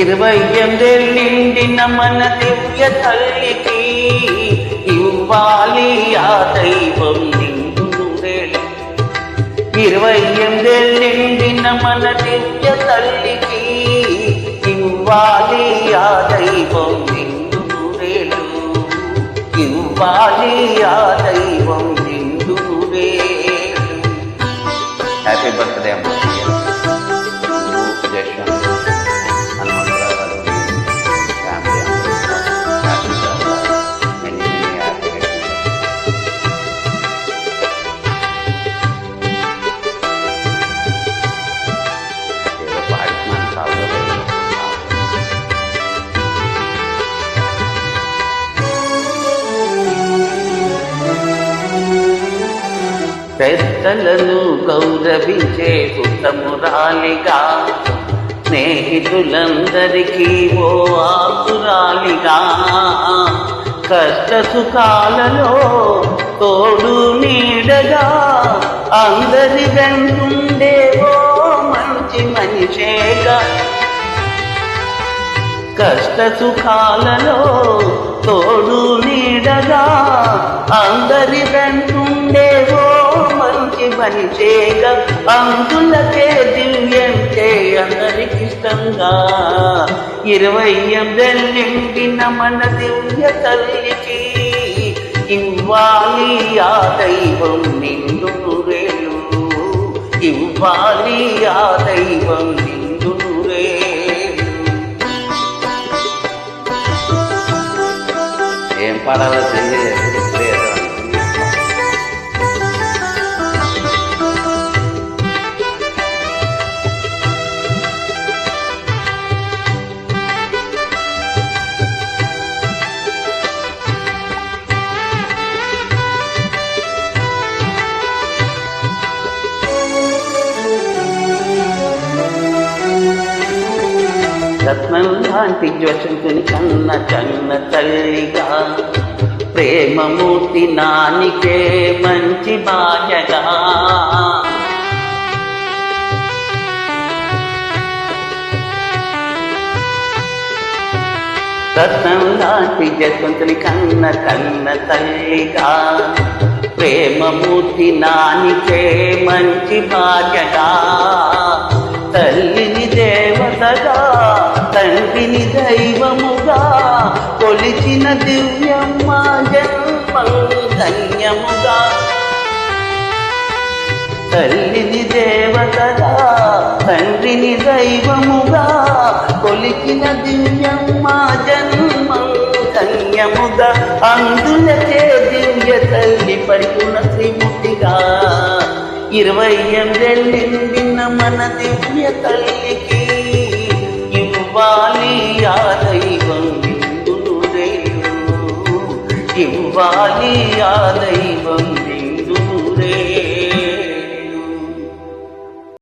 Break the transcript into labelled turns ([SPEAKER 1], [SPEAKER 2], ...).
[SPEAKER 1] ఇరవై ఎనిమిదిన మన దివ్య తల్లికి ఇవ్వాలి ఆ దైవం నిండు నూరేళ్ళు ఇరవై ఎనిమిదిన మన దివ్య తల్లికి ఇవ్వాలి ఆ దైవం నిండు ఇవ్వాలి ఆ దైవం నిండు హ్యాపీ బర్త్డే అమ్మా. పెద్దలను గౌరవించే సుతమురాలిగా స్నేహితులందరికీ ఓ ఆసురాలిగా కష్ట సుఖాలలో తోడు నీడగా అందరి వెంటుండే ఓ మంచి మనిషేగా. కష్ట సుఖాలలో తోడు నీడగా అందరి వెంటుండే ఓ మనిషేగా అందులకే దివ్యంటే అందరికిష్టంగా ఇరవై ఎనిమిదిన మన దివ్య తల్లికి ఇవ్వాలి ఆ దైవం నిండు నూరేళ్ళు. ఇవ్వాలి ఆ దైవం నిండు నూరేళ్ళు. ఏం పాడాలో తెలియలేదు. రత్నం లాంటి జ్వసంతుని కన్న కన్న తల్లిగా. ప్రేమమూర్తి నానికే మంచి భార్యగా రత్నం లాంటి జస్వంతుని కన్న కన్న తల్లిగా. ప్రేమమూర్తి నానికే మంచి భార్యగా దైవముగా కొలిచిన దివ్యమ్మ జన్మం ధన్యముగా. తల్లిని దేవతగా తండ్రిని దైవముగా కొలిచిన దివ్యమ్మ జన్మం ధన్యముగా. అందులకే దివ్య తల్లి పరిపూర్ణ శ్రీముఖిగా ఇరవై ఎనిమిదిన మన దివ్య తల్లికి దైవం